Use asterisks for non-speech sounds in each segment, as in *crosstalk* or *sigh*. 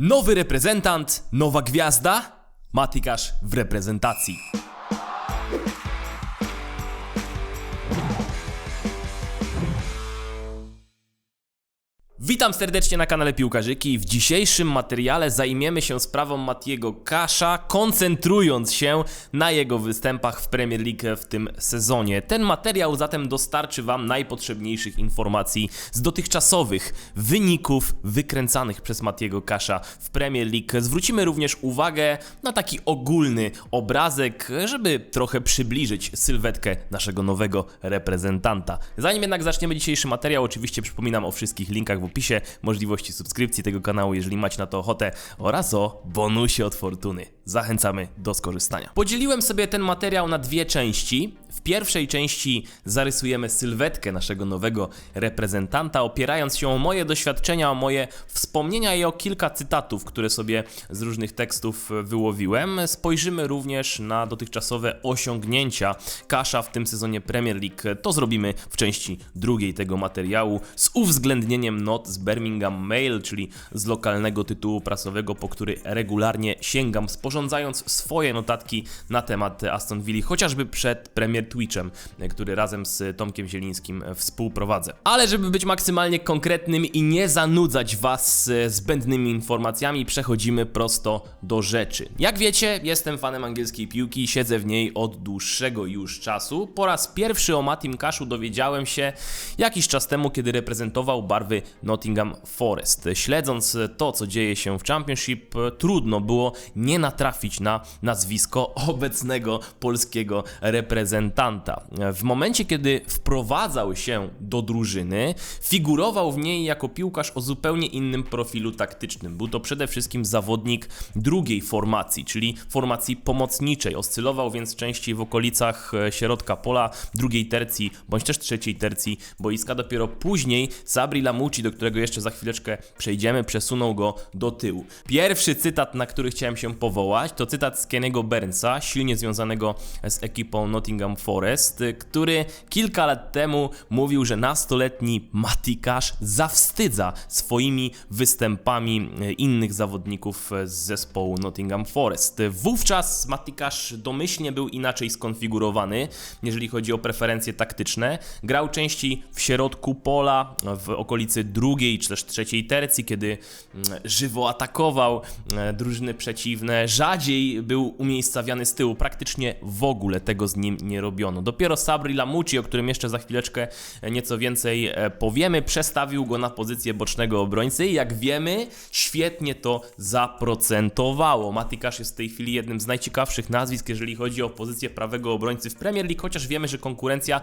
Nowy reprezentant, nowa gwiazda, Matykasz w reprezentacji. Witam serdecznie na kanale Piłkarzyki. W dzisiejszym materiale zajmiemy się sprawą Matiego Kasza, koncentrując się na jego występach w Premier League w tym sezonie. Ten materiał zatem dostarczy Wam najpotrzebniejszych informacji z dotychczasowych wyników wykręcanych przez Matiego Kasza w Premier League. Zwrócimy również uwagę na taki ogólny obrazek, żeby trochę przybliżyć sylwetkę naszego nowego reprezentanta. Zanim jednak zaczniemy dzisiejszy materiał, oczywiście przypominam o wszystkich linkach w opisie, możliwości subskrypcji tego kanału, jeżeli macie na to ochotę, oraz o bonusie od Fortuny. Zachęcamy do skorzystania. Podzieliłem sobie ten materiał na dwie części. W pierwszej części zarysujemy sylwetkę naszego nowego reprezentanta, opierając się o moje doświadczenia, o moje wspomnienia i o kilka cytatów, które sobie z różnych tekstów wyłowiłem. Spojrzymy również na dotychczasowe osiągnięcia Kasza w tym sezonie Premier League. To zrobimy w części drugiej tego materiału z uwzględnieniem not z Birmingham Mail, czyli z lokalnego tytułu prasowego, po który regularnie sięgam, sporządzając swoje notatki na temat Aston Villa, chociażby przed Premier Twitchem, który razem z Tomkiem Zielińskim współprowadzę. Ale żeby być maksymalnie konkretnym i nie zanudzać Was zbędnymi informacjami, przechodzimy prosto do rzeczy. Jak wiecie, jestem fanem angielskiej piłki siedzę w niej od dłuższego już czasu. Po raz pierwszy o Matim Kaszu dowiedziałem się jakiś czas temu, kiedy reprezentował barwy Nottingham Forest. Śledząc to, co dzieje się w Championship, trudno było nie natrafić na nazwisko obecnego polskiego reprezentanta. W momencie, kiedy wprowadzał się do drużyny, figurował w niej jako piłkarz o zupełnie innym profilu taktycznym. Był to przede wszystkim zawodnik drugiej formacji, czyli formacji pomocniczej. Oscylował więc częściej w okolicach e, środka pola, drugiej tercji, bądź też trzeciej tercji boiska. Dopiero później Sabri Lamucci, do którego jeszcze za chwileczkę przejdziemy, przesunął go do tyłu. Pierwszy cytat, na który chciałem się powołać, to cytat z Kennego Burnsa, silnie związanego z ekipą Nottingham Forest, który kilka lat temu mówił, że nastoletni Matikasz zawstydza swoimi występami innych zawodników z zespołu Nottingham Forest. Wówczas Matikasz domyślnie był inaczej skonfigurowany, jeżeli chodzi o preferencje taktyczne. Grał częściej w środku pola, w okolicy drugiej czy też trzeciej tercji, kiedy mm, żywo atakował e, drużyny przeciwne. Rzadziej był umiejscawiany z tyłu, praktycznie w ogóle tego z nim nie robiono. Dopiero Sabri Lamucci, o którym jeszcze za chwileczkę e, nieco więcej e, powiemy, przestawił go na pozycję bocznego obrońcy i jak wiemy, świetnie to zaprocentowało. Matikasz jest w tej chwili jednym z najciekawszych nazwisk, jeżeli chodzi o pozycję prawego obrońcy w Premier League, chociaż wiemy, że konkurencja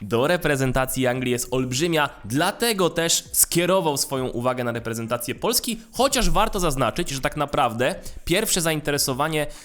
do reprezentacji Anglii jest olbrzymia, dlatego też skierował swoją uwagę na reprezentację Polski, chociaż warto zaznaczyć, że tak naprawdę pierwsze zainteresowanie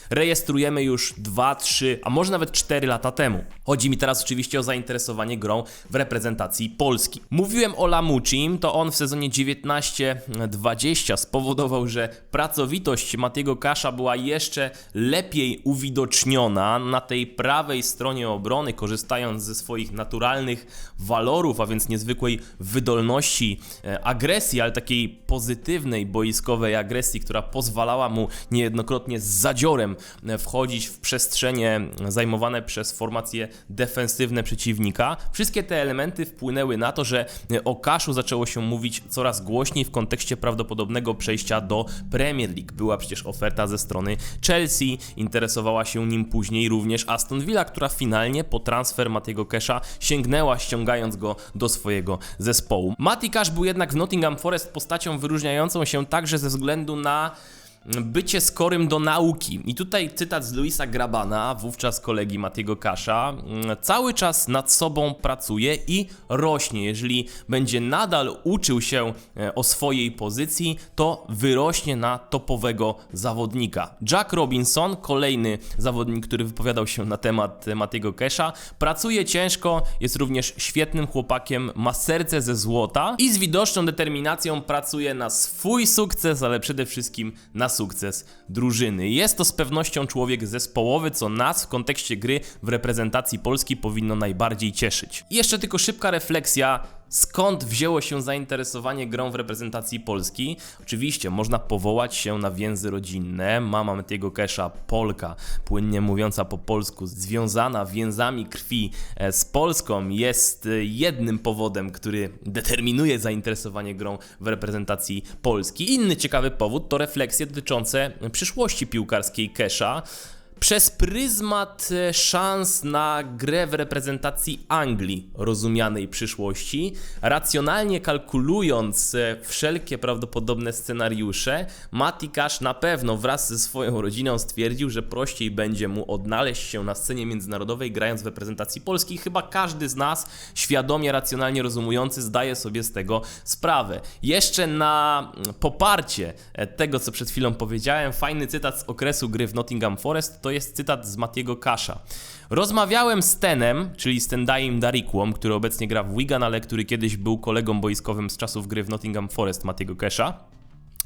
rejestrujemy już 2, 3, a może nawet 4 lata temu. Chodzi mi teraz oczywiście o zainteresowanie grą w reprezentacji Polski. Mówiłem o Lamucim, to on w sezonie 19-20 spowodował, że pracowitość Matiego Kasza była jeszcze lepiej uwidoczniona na tej prawej stronie obrony, korzystając ze swoich naturalnych walorów, a więc niezwykłej wydolności, e, agresji, ale takiej pozytywnej boiskowej agresji, która pozwalała mu niejednokrotnie z zadziorem wchodzić w przestrzenie zajmowane przez formacje defensywne przeciwnika. Wszystkie te elementy wpłynęły na to, że o Kaszu zaczęło się mówić coraz głośniej w kontekście prawdopodobnego przejścia do Premier League. Była przecież oferta ze strony Chelsea, interesowała się nim później również Aston Villa, która finalnie po transfer Matiego Kesha sięgnęła, ściągając go do swojego zespołu. Mati Cash był jednak w Nottingham Forest postacią wyróżniającą się także ze względu na bycie skorym do nauki. I tutaj cytat z Luisa Grabana, wówczas kolegi Matiego Kasza. Cały czas nad sobą pracuje i rośnie. Jeżeli będzie nadal uczył się e, o swojej pozycji, to wyrośnie na topowego zawodnika. Jack Robinson, kolejny zawodnik, który wypowiadał się na temat Matiego Kasza, pracuje ciężko, jest również świetnym chłopakiem, ma serce ze złota i z widoczną determinacją pracuje na swój sukces, ale przede wszystkim na sukces drużyny. Jest to z pewnością człowiek zespołowy, co nas w kontekście gry w reprezentacji Polski powinno najbardziej cieszyć. I jeszcze tylko szybka refleksja Skąd wzięło się zainteresowanie grą w reprezentacji Polski? Oczywiście można powołać się na więzy rodzinne. Mama Matiego Kesha, Polka, płynnie mówiąca po polsku, związana więzami krwi e, z Polską, jest e, jednym powodem, który determinuje zainteresowanie grą w reprezentacji Polski. Inny ciekawy powód to refleksje dotyczące przyszłości piłkarskiej Kesha przez pryzmat e, szans na grę w reprezentacji Anglii rozumianej przyszłości, racjonalnie kalkulując e, wszelkie prawdopodobne scenariusze, Mati Cash na pewno wraz ze swoją rodziną stwierdził, że prościej będzie mu odnaleźć się na scenie międzynarodowej grając w reprezentacji Polski. Chyba każdy z nas, świadomie, racjonalnie rozumujący, zdaje sobie z tego sprawę. Jeszcze na poparcie e, tego, co przed chwilą powiedziałem, fajny cytat z okresu gry w Nottingham Forest to jest cytat z Matiego Kasza. Rozmawiałem z Tenem, czyli z Tendaim Darikłą, który obecnie gra w Wigan, ale który kiedyś był kolegą boiskowym z czasów gry w Nottingham Forest Matiego Kasza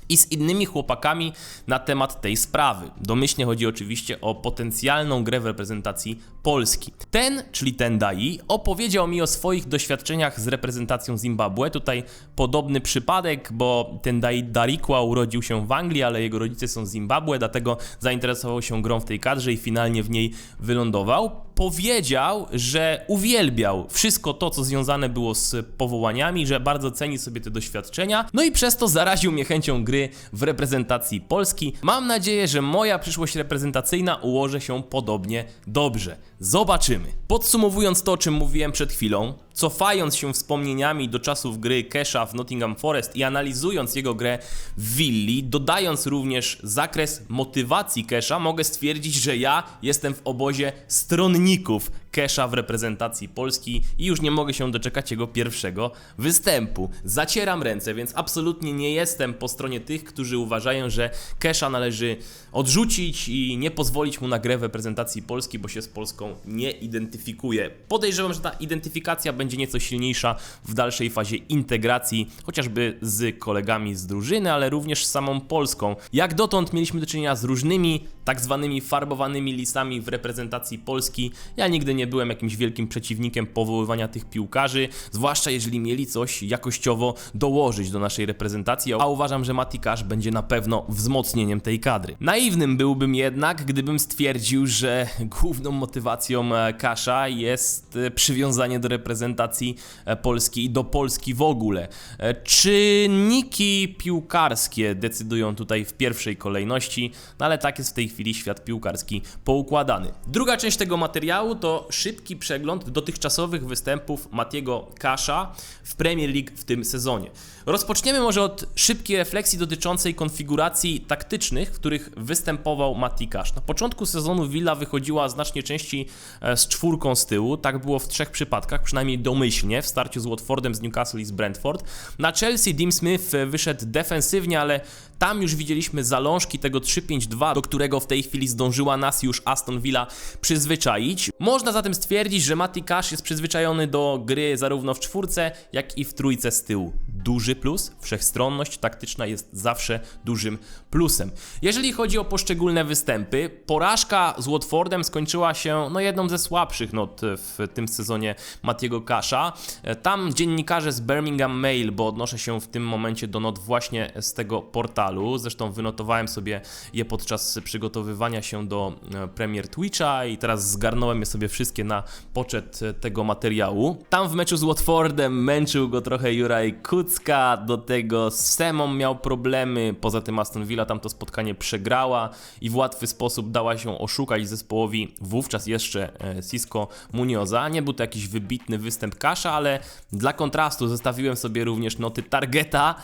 i z innymi chłopakami na temat tej sprawy. Domyślnie chodzi oczywiście o potencjalną grę w reprezentacji Polski. Ten, czyli ten Dai, opowiedział mi o swoich doświadczeniach z reprezentacją Zimbabwe. Tutaj podobny przypadek, bo ten Dai Darikwa urodził się w Anglii, ale jego rodzice są z Zimbabwe, dlatego zainteresował się grą w tej kadrze i finalnie w niej wylądował powiedział, że uwielbiał wszystko to, co związane było z powołaniami, że bardzo ceni sobie te doświadczenia, no i przez to zaraził mnie chęcią gry w reprezentacji Polski. Mam nadzieję, że moja przyszłość reprezentacyjna ułoży się podobnie dobrze. Zobaczymy. Podsumowując to, o czym mówiłem przed chwilą, cofając się wspomnieniami do czasów gry Kesha w Nottingham Forest i analizując jego grę w Willi, dodając również zakres motywacji Kesha, mogę stwierdzić, że ja jestem w obozie stronników Kesha w reprezentacji Polski i już nie mogę się doczekać jego pierwszego występu. Zacieram ręce, więc absolutnie nie jestem po stronie tych, którzy uważają, że Kesha należy odrzucić i nie pozwolić mu na grę w reprezentacji Polski, bo się z Polską nie identyfikuje. Podejrzewam, że ta identyfikacja będzie nieco silniejsza w dalszej fazie integracji, chociażby z kolegami z drużyny, ale również z samą Polską. Jak dotąd mieliśmy do czynienia z różnymi tak zwanymi farbowanymi lisami w reprezentacji Polski. Ja nigdy nie byłem jakimś wielkim przeciwnikiem powoływania tych piłkarzy, zwłaszcza jeżeli mieli coś jakościowo dołożyć do naszej reprezentacji, a uważam, że Mati będzie na pewno wzmocnieniem tej kadry. Naiwnym byłbym jednak, gdybym stwierdził, że główną motywacją Kasza jest e, przywiązanie do reprezentacji e, Polski i do Polski w ogóle. E, Czynniki piłkarskie decydują tutaj w pierwszej kolejności, no ale tak jest w tej świat piłkarski poukładany. Druga część tego materiału to szybki przegląd dotychczasowych występów Matiego Kasza w Premier League w tym sezonie. Rozpoczniemy może od szybkiej refleksji dotyczącej konfiguracji taktycznych, w których występował Mati Kasz. Na początku sezonu Villa wychodziła znacznie częściej e, z czwórką z tyłu, tak było w trzech przypadkach, przynajmniej domyślnie, w starciu z Watfordem, z Newcastle i z Brentford. Na Chelsea Dean Smith e, wyszedł defensywnie, ale tam już widzieliśmy zalążki tego 3-5-2, do którego w tej chwili zdążyła nas już Aston Villa przyzwyczaić. Można zatem stwierdzić, że Mati Cash jest przyzwyczajony do gry zarówno w czwórce, jak i w trójce z tyłu. Duży plus, wszechstronność taktyczna jest zawsze dużym plusem. Jeżeli chodzi o poszczególne występy, porażka z Watfordem skończyła się no, jedną ze słabszych not w tym sezonie Matiego Kasza. Tam dziennikarze z Birmingham Mail, bo odnoszę się w tym momencie do not właśnie z tego portalu, zresztą wynotowałem sobie je podczas przygotowywania się do e, premier Twitcha i teraz zgarnąłem je sobie wszystkie na poczet tego materiału. Tam w meczu z Watfordem męczył go trochę Juraj Kucka, do tego z Semą miał problemy, poza tym Aston Villa tam to spotkanie przegrała i w łatwy sposób dała się oszukać zespołowi wówczas jeszcze e, Cisco Munioza. Nie był to jakiś wybitny występ Kasza, ale dla kontrastu zostawiłem sobie również noty Targeta,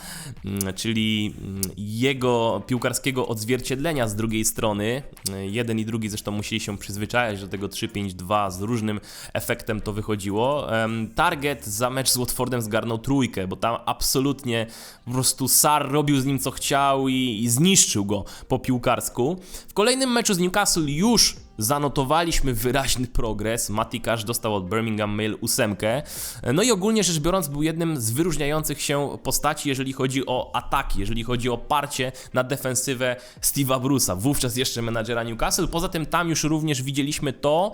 mm, czyli mm, jego piłkarskiego odzwierciedlenia z drugiej strony. E, jeden i drugi zresztą musieli się przyzwyczajać do tego 3-5-2, z różnym efektem to wychodziło. Target za mecz z Watfordem zgarnął trójkę, bo tam absolutnie po prostu Sar robił z nim co chciał i, i zniszczył go po piłkarsku. W kolejnym meczu z Newcastle już zanotowaliśmy wyraźny progres. Matty Cash dostał od Birmingham Mail ósemkę. No i ogólnie rzecz biorąc był jednym z wyróżniających się postaci, jeżeli chodzi o ataki, jeżeli chodzi o parcie na defensywę Steve'a Bruce'a, wówczas jeszcze menadżera Newcastle. Poza tym tam już również widzieliśmy to,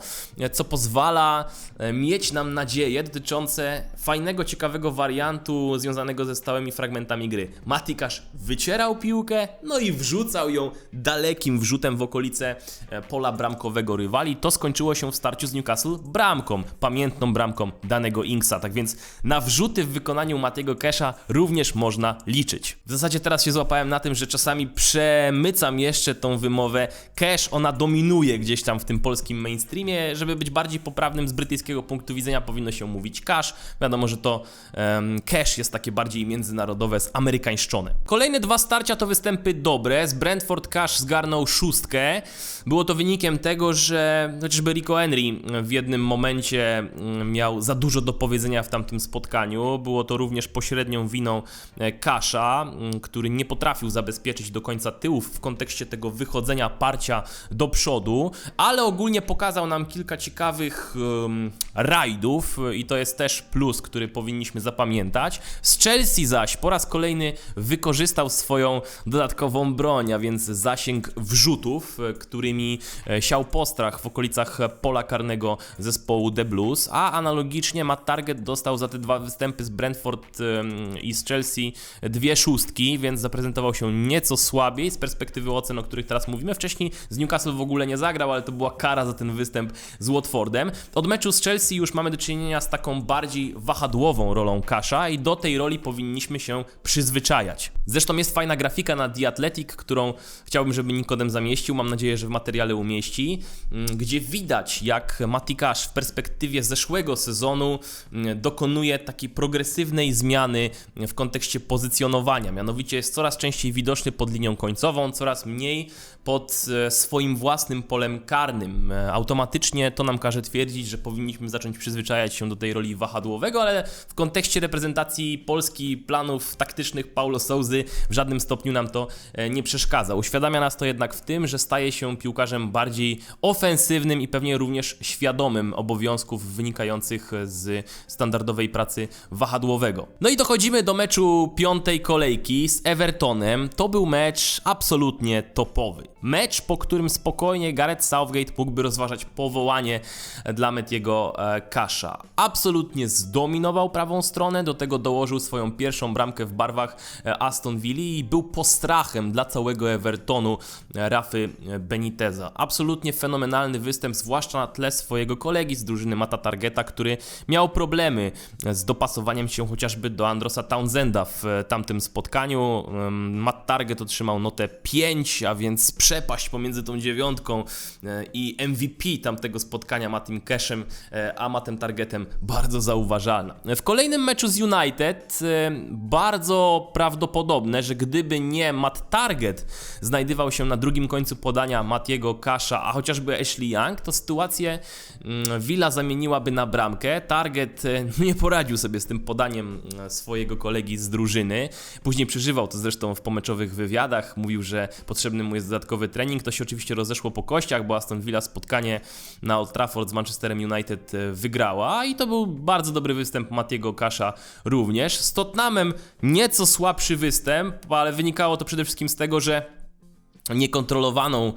co pozwala e, mieć nam nadzieje dotyczące fajnego, ciekawego wariantu związanego ze stałymi fragmentami gry. Matty Cash wycierał piłkę, no i wrzucał ją dalekim wrzutem w okolice e, pola bramkowego rywali. To skończyło się w starciu z Newcastle bramką, pamiętną bramką danego Inksa. Tak więc na wrzuty w wykonaniu Matiego Kesha również można liczyć. W zasadzie teraz się złapałem na tym, że czasami przemycam jeszcze tą wymowę Cash, ona dominuje gdzieś tam w tym polskim mainstreamie. Żeby być bardziej poprawnym z brytyjskiego punktu widzenia powinno się mówić Cash. Wiadomo, że to um, Cash jest takie bardziej międzynarodowe, zamerykańszczone. Kolejne dwa starcia to występy dobre. Z Brentford Cash zgarnął szóstkę. Było to wynikiem tego, że chociażby Rico Henry w jednym momencie mm, miał za dużo do powiedzenia w tamtym spotkaniu. Było to również pośrednią winą e, Kasza, mm, który nie potrafił zabezpieczyć do końca tyłów w kontekście tego wychodzenia parcia do przodu, ale ogólnie pokazał nam kilka ciekawych um, rajdów i to jest też plus, który powinniśmy zapamiętać. Z Chelsea zaś po raz kolejny wykorzystał swoją dodatkową broń, a więc zasięg wrzutów, e, którymi e, siał postrach w okolicach pola karnego zespołu The Blues, a analogicznie Matt Target dostał za te dwa występy z Brentford i z Chelsea dwie szóstki, więc zaprezentował się nieco słabiej z perspektywy ocen, o których teraz mówimy. Wcześniej z Newcastle w ogóle nie zagrał, ale to była kara za ten występ z Watfordem. Od meczu z Chelsea już mamy do czynienia z taką bardziej wahadłową rolą Kasza i do tej roli powinniśmy się przyzwyczajać. Zresztą jest fajna grafika na The Athletic, którą chciałbym, żeby Nikodem zamieścił. Mam nadzieję, że w materiale umieści, mm, gdzie widać, jak Matikasz w perspektywie zeszłego sezonu mm, dokonuje takiej progresywnej zmiany w kontekście pozycjonowania. Mianowicie jest coraz częściej widoczny pod linią końcową, coraz mniej pod e, swoim własnym polem karnym. E, automatycznie to nam każe twierdzić, że powinniśmy zacząć przyzwyczajać się do tej roli wahadłowego, ale w kontekście reprezentacji Polski, planów taktycznych Paulo Souzy w żadnym stopniu nam to e, nie przeszkadza. Uświadamia nas to jednak w tym, że staje się piłkarzem bardziej ofensywnym i pewnie również świadomym obowiązków wynikających z standardowej pracy wahadłowego. No i dochodzimy do meczu piątej kolejki z Evertonem. To był mecz absolutnie topowy. Mecz, po którym spokojnie Gareth Southgate mógłby rozważać powołanie dla Metiego Kasza. Absolutnie zdominował prawą stronę, do tego dołożył swoją pierwszą bramkę w barwach e, Aston Villa i był postrachem dla całego Evertonu e, Rafy Beniteza. Absolutnie fenomenalny występ, zwłaszcza na tle swojego kolegi z drużyny Mata Targeta, który miał problemy z dopasowaniem się chociażby do Androsa Townsenda w e, tamtym spotkaniu. Matt Target otrzymał notę 5, a więc przepaść pomiędzy tą dziewiątką i MVP tamtego spotkania Matim Cashem, a Matem Targetem bardzo zauważalna. W kolejnym meczu z United bardzo prawdopodobne, że gdyby nie Matt Target znajdywał się na drugim końcu podania Matiego Kasza, a chociażby Ashley Young, to sytuację mm, Villa zamieniłaby na bramkę. Target *laughs* nie poradził sobie z tym podaniem swojego kolegi z drużyny. Później przeżywał to zresztą w pomeczowych wywiadach. Mówił, że potrzebny mu jest dodatkowy trening. To się oczywiście rozeszło po kościach, bo Aston Villa spotkanie na Old Trafford z Manchesterem United wygrała i to był bardzo dobry występ Matiego Kasza również. Z Tottenhamem nieco słabszy występ, ale wynikało to przede wszystkim z tego, że niekontrolowaną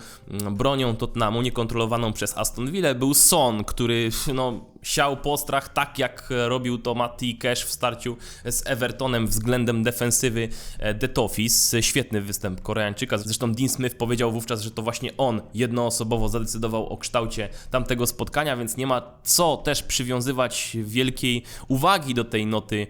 bronią Tottenhamu, niekontrolowaną przez Aston Villa był Son, który no, siał postrach tak jak robił to Matti Cash w starciu z Evertonem względem defensywy e, Detofis. Świetny występ Koreańczyka. Zresztą Dean Smith powiedział wówczas, że to właśnie on jednoosobowo zadecydował o kształcie tamtego spotkania, więc nie ma co też przywiązywać wielkiej uwagi do tej noty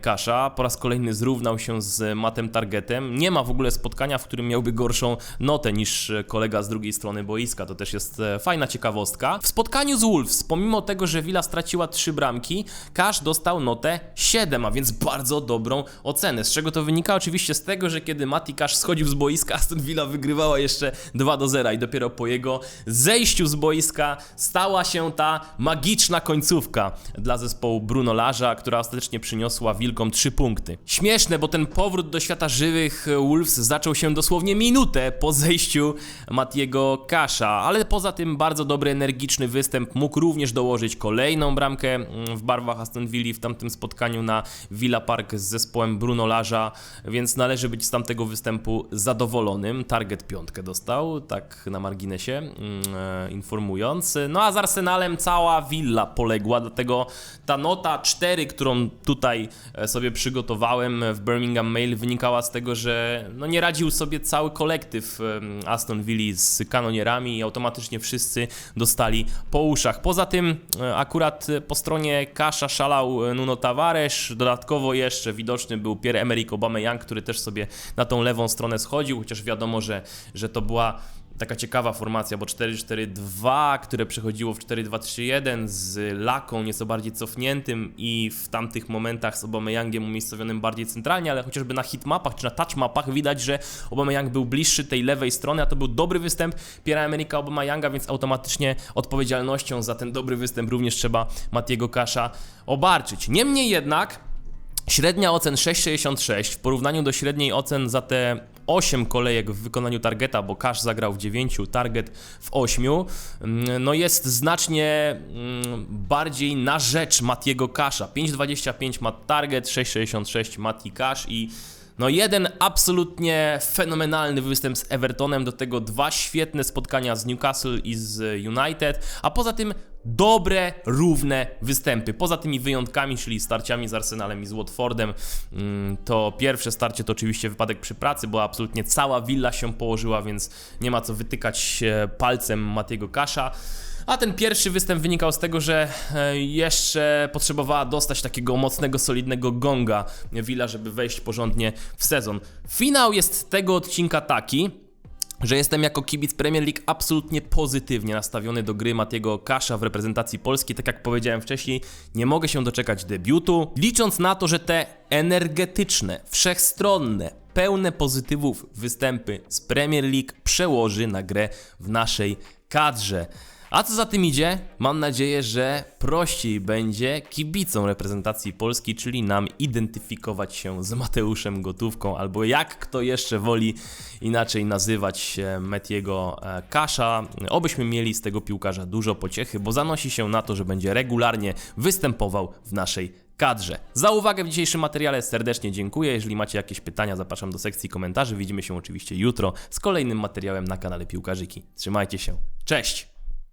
Kasza. Po raz kolejny zrównał się z Matem Targetem. Nie ma w ogóle spotkania, w którym miałby gorszą notę niż kolega z drugiej strony boiska. To też jest e, fajna ciekawostka. W spotkaniu z Wolves, pomimo tego, że Straciła 3 bramki, Kasz dostał notę 7, a więc bardzo dobrą ocenę. Z czego to wynika? Oczywiście z tego, że kiedy Mati Kasz schodził z boiska, *laughs* Aston Villa wygrywała jeszcze 2 do 0 i dopiero po jego zejściu z boiska stała się ta magiczna końcówka dla zespołu Bruno Larza, która ostatecznie przyniosła Wilkom 3 punkty. Śmieszne, bo ten powrót do świata żywych Wolves zaczął się dosłownie minutę po zejściu Matiego Kasza, ale poza tym bardzo dobry, energiczny występ. Mógł również dołożyć kolejną bramkę mm, w barwach Aston Villa w tamtym spotkaniu na Villa Park z zespołem Bruno Larza, więc należy być z tamtego występu zadowolonym. Target piątkę dostał, tak na marginesie mm, e, informując. No a z Arsenalem cała Villa poległa, dlatego ta nota 4, którą tutaj e, sobie przygotowałem w Birmingham Mail wynikała z tego, że no nie radził sobie cały kolektyw em, Aston Villa z kanonierami i automatycznie wszyscy dostali po uszach. Poza tym e, akurat e, po stronie Kasza szalał e, Nuno Tavares, dodatkowo jeszcze widoczny był Pierre-Emerick Aubameyang, który też sobie na tą lewą stronę schodził, chociaż wiadomo, że, że to była taka ciekawa formacja, bo 4-4-2, które przechodziło w 4-2-3-1 z Laką nieco bardziej cofniętym i w tamtych momentach z Aubameyangiem umiejscowionym bardziej centralnie, ale chociażby na hitmapach czy na touchmapach widać, że Aubameyang był bliższy tej lewej strony, a to był dobry występ Pierre-Emerick'a Aubameyanga, więc automatycznie odpowiedzialnością za ten dobry występ również trzeba Matiego Kasza obarczyć. Niemniej jednak Średnia ocen 6,66 w porównaniu do średniej ocen za te 8 kolejek w wykonaniu targeta, bo Cash zagrał w 9, target w 8, mm, no jest znacznie mm, bardziej na rzecz Matiego Casha. 5,25 ma target, 6,66 Mati Cash i no jeden absolutnie fenomenalny występ z Evertonem, do tego dwa świetne spotkania z Newcastle i z United, a poza tym dobre, równe występy. Poza tymi wyjątkami, czyli starciami z Arsenalem i z Watfordem, mm, to pierwsze starcie to oczywiście wypadek przy pracy, bo absolutnie cała willa się położyła, więc nie ma co wytykać e, palcem Matiego Kasza. A ten pierwszy występ wynikał z tego, że e, jeszcze potrzebowała dostać takiego mocnego, solidnego gonga Villa, żeby wejść porządnie w sezon. Finał jest tego odcinka taki, że jestem jako kibic Premier League absolutnie pozytywnie nastawiony do gry Matiego Kasza w reprezentacji Polski. Tak jak powiedziałem wcześniej, nie mogę się doczekać debiutu, licząc na to, że te energetyczne, wszechstronne, pełne pozytywów występy z Premier League przełoży na grę w naszej kadrze. A co za tym idzie, mam nadzieję, że prościej będzie kibicom reprezentacji Polski, czyli nam identyfikować się z Mateuszem Gotówką, albo jak kto jeszcze woli inaczej nazywać Metiego e, Kasza. Obyśmy mieli z tego piłkarza dużo pociechy, bo zanosi się na to, że będzie regularnie występował w naszej kadrze. Za uwagę w dzisiejszym materiale serdecznie dziękuję. Jeżeli macie jakieś pytania, zapraszam do sekcji komentarzy. Widzimy się oczywiście jutro z kolejnym materiałem na kanale Piłkarzyki. Trzymajcie się. Cześć!